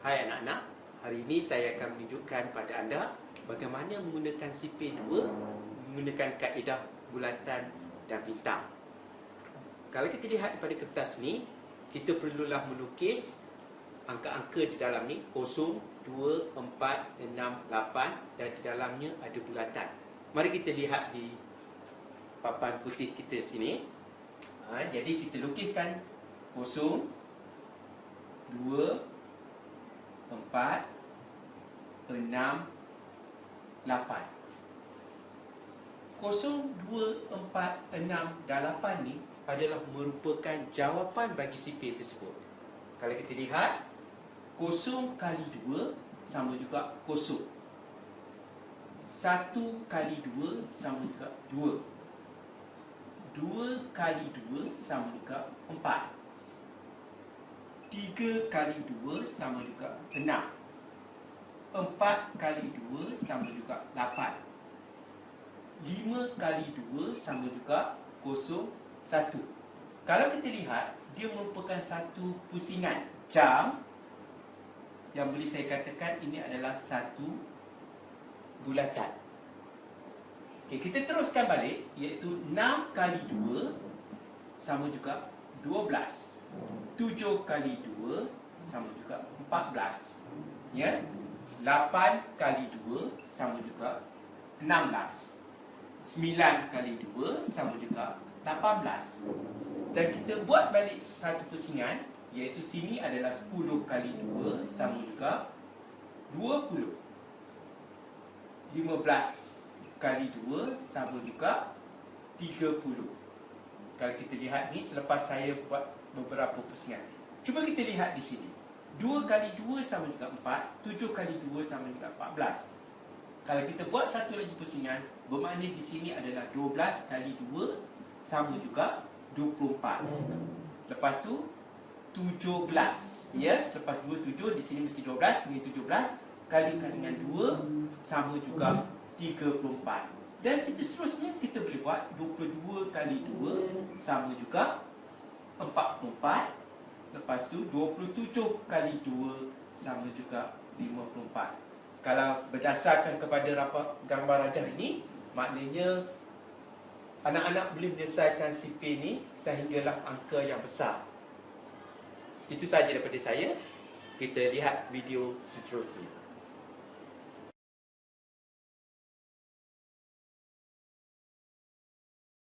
Hai anak-anak, hari ini saya akan menunjukkan pada anda bagaimana menggunakan CP2 menggunakan kaedah bulatan dan bintang. Kalau kita lihat pada kertas ni, kita perlulah melukis angka-angka di dalam ni 0, 2, 4, 6, 8 dan di dalamnya ada bulatan. Mari kita lihat di papan putih kita sini. Ha, jadi kita lukiskan 0, 2, 4, 6, 8. 0, 2, 4, 6 dan 8 ni adalah merupakan jawapan bagi CP tersebut. Kalau kita lihat, 0 kali 2 sama juga 0. 1 kali 2 sama juga 2. 2 kali 2 sama juga 4. 3 kali 2 sama juga 6. 4 kali 2 sama juga 8. 5 kali 2 sama juga 0, 1. Kalau kita lihat, dia merupakan satu pusingan jam yang boleh saya katakan ini adalah satu bulatan. Okay, kita teruskan balik iaitu 6 kali 2 sama juga 12. 7 kali 2 sama juga 14. Ya? 8 kali 2 sama juga 16. 9 kali 2 sama juga 18 Dan kita buat balik satu pusingan Iaitu sini adalah 10 kali 2 sama juga 20 15 kali 2 sama juga 30 Kalau kita lihat ni selepas saya buat beberapa pusingan Cuba kita lihat di sini 2 kali 2 sama juga 4 7 kali 2 sama juga 14 kalau kita buat satu lagi pusingan, bermakna di sini adalah 12 kali 2 sama juga 24. Lepas tu 17. Ya, selepas 2 7 di sini mesti 12, ini 17 kalikan dengan 2 sama juga 34. Dan kita seterusnya kita boleh buat 22 kali 2 sama juga 44. Lepas tu 27 kali 2 sama juga 54 kalau berdasarkan kepada rapat gambar rajah ini maknanya anak-anak boleh menyelesaikan CP ini sehinggalah angka yang besar itu sahaja daripada saya kita lihat video seterusnya